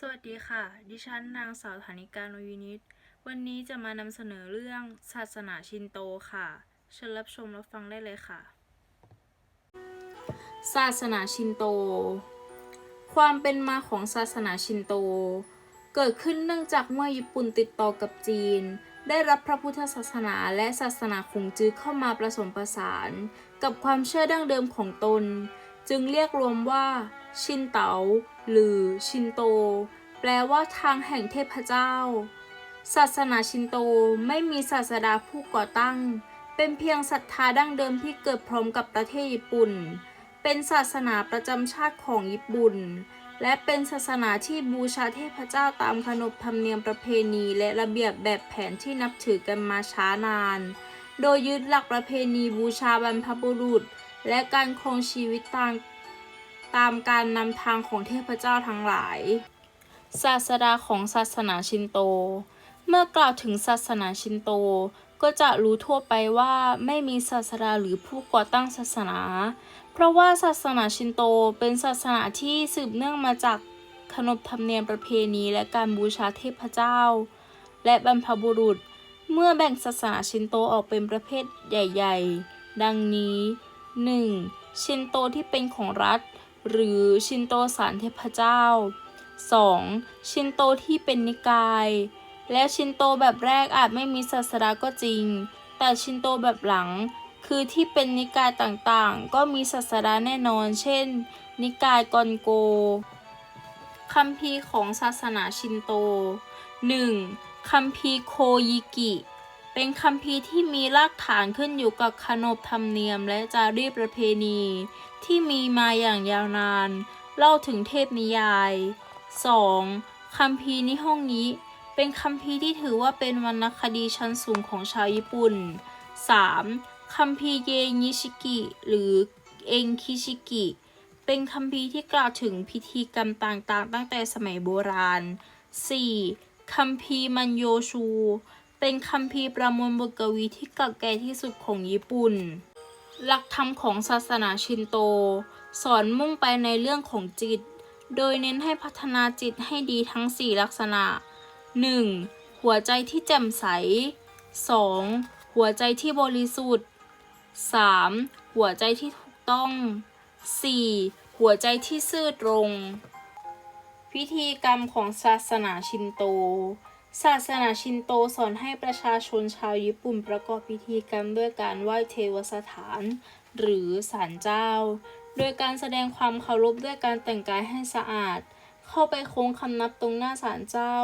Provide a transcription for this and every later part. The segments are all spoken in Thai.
สวัสดีค่ะ ดิฉันนางสาวฐานิการโนยูนิต วันนี้จะมานำเสนอเรื่องศาสนาชินโตค่ะเชิญรับชมรับฟังได้เลยค่ะ ศาสนาชินโต ความเป็นมาของศาสนาชินโต เกิดขึ้นเนื่องจากเมื่อญี่ปุ่นติดต่อกับจีน ได้รับพระพุทธศาสนาและศาสนาคงจื้อเข้ามาผสมผสาน กับความเชื่อดั้งเดิมของตน จึงเรียกรวมว่า ชินเต๋าหรือชินโต แปลว่าทางแห่งเทพเจ้า ศาสนาชินโตไม่มีศาสดาผู้ก่อตั้ง เป็นเพียงศรัทธาดั้งเดิมที่เกิดพร้อมกับประเทศญี่ปุ่น เป็นศาสนาประจำชาติของญี่ปุ่น และเป็นศาสนาที่บูชาเทพเจ้าตามขนบธรรมเนียมประเพณีและระเบียบแบบแผนที่นับถือกันมาช้านาน โดยยึดหลักประเพณีบูชาบรรพบุรุษ และการครองชีวิตตาม ตามการนำทางของเทพเจ้าทั้งหลาย ศาสดาของศาสนาชินโต เมื่อกล่าวถึงศาสนาชินโต ก็จะรู้ทั่วไปว่าไม่มีศาสดาหรือผู้ก่อตั้งศาสนา เพราะว่าศาสนาชินโตเป็นศาสนาที่สืบเนื่องมาจากขนบธรรมเนียมประเพณีและการบูชาเทพเจ้า และบรรพบุรุษ เมื่อแบ่งศาสนาชินโตออกเป็นประเภทใหญ่ ๆ ดังนี้ 1. ชินโตที่เป็นของรัฐ หรือชินโตสารเทพเจ้า 2. ชินโตที่เป็นนิกาย และชินโตแบบแรกอาจไม่มีศาสดาก็จริง แต่ชินโตแบบหลัง คือที่เป็นนิกายต่างๆ ก็มีศาสดาแน่นอน เช่น นิกายกอนโกคัมภีร์ของศาสนาชินโต 1. คัมภีร์โคยิกิ เป็นคัมภีที่มีรากฐานขึ้นอยู่กับขนบธรรมเนียมและจารีตประเพณี ที่มีมาอย่างยาวนาน เล่าถึงเทพนิยาย 2. คัมภีนิฮงงิเป็นคัมภีที่ถือว่าเป็นวรรณคดีชั้นสูงของชาวญี่ปุ่น 3. คัมภีเยนิชิกิ หรือเองคิชิกิ เป็นคัมภีที่กล่าวถึงพิธีกรรมต่างๆ ตั้งแต่สมัยโบราณ 4. คัมภีมันโยชู เป็นคัมภีร์ประมวลบทกวีที่เก่าแก่ที่สุดของญี่ปุ่น หลักธรรมของศาสนาชินโต สอนมุ่งไปในเรื่องของจิต โดยเน้นให้พัฒนาจิตให้ดีทั้ง 4 ลักษณะ 1. หัวใจที่แจ่มใส 2. หัวใจที่บริสุทธิ์ 3. หัวใจที่ถูกต้อง 4. หัวใจที่ซื่อตรง พิธีกรรมของศาสนาชินโต ศาสนาชินโตสอนให้ประชาชนชาวญี่ปุ่นประกอบพิธีกรรมด้วยการไหว้เทวสถาน หรือศาลเจ้า โดยการแสดงความเคารพด้วยการแต่งกายให้สะอาด เข้าไปโค้งคำนับตรงหน้าศาลเจ้า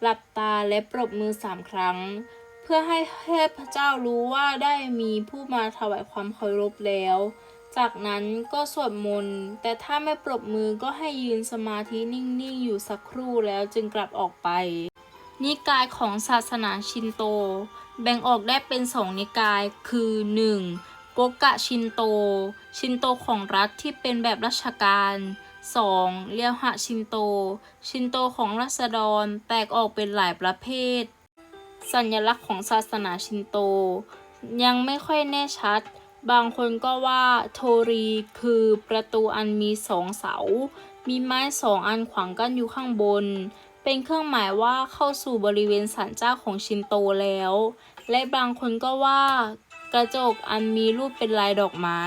หลับตาและปรบมือสามครั้ง เพื่อให้เทพเจ้ารู้ว่าได้มีผู้มาถวายความเคารพแล้ว จากนั้นก็สวดมนต์ แต่ถ้าไม่ปรบมือก็ให้ยืนสมาธินิ่งๆ อยู่สักครู่แล้วจึงกลับออกไป นิกายของศาสนาชินโต แบ่งออกได้เป็นสองนิกายคือ 1. โกกะชินโต ชินโตของรัฐที่เป็นแบบราชการ 2. เรียวหะชินโต ชินโตของรัษฎรแตกออกเป็นหลายประเภท สัญลักษณ์ของศาสนาชินโต ยังไม่ค่อยแน่ชัด บางคนก็ว่าโทรีคือประตูอันมีสองเสา มีไม้สองอันขวางกั้นอยู่ข้างบน เป็นเครื่องหมายว่าเข้าสู่บริเวณศาลเจ้าของชินโตแล้ว และบางคนก็ว่ากระจกอันมีรูปเป็นลายดอกไม้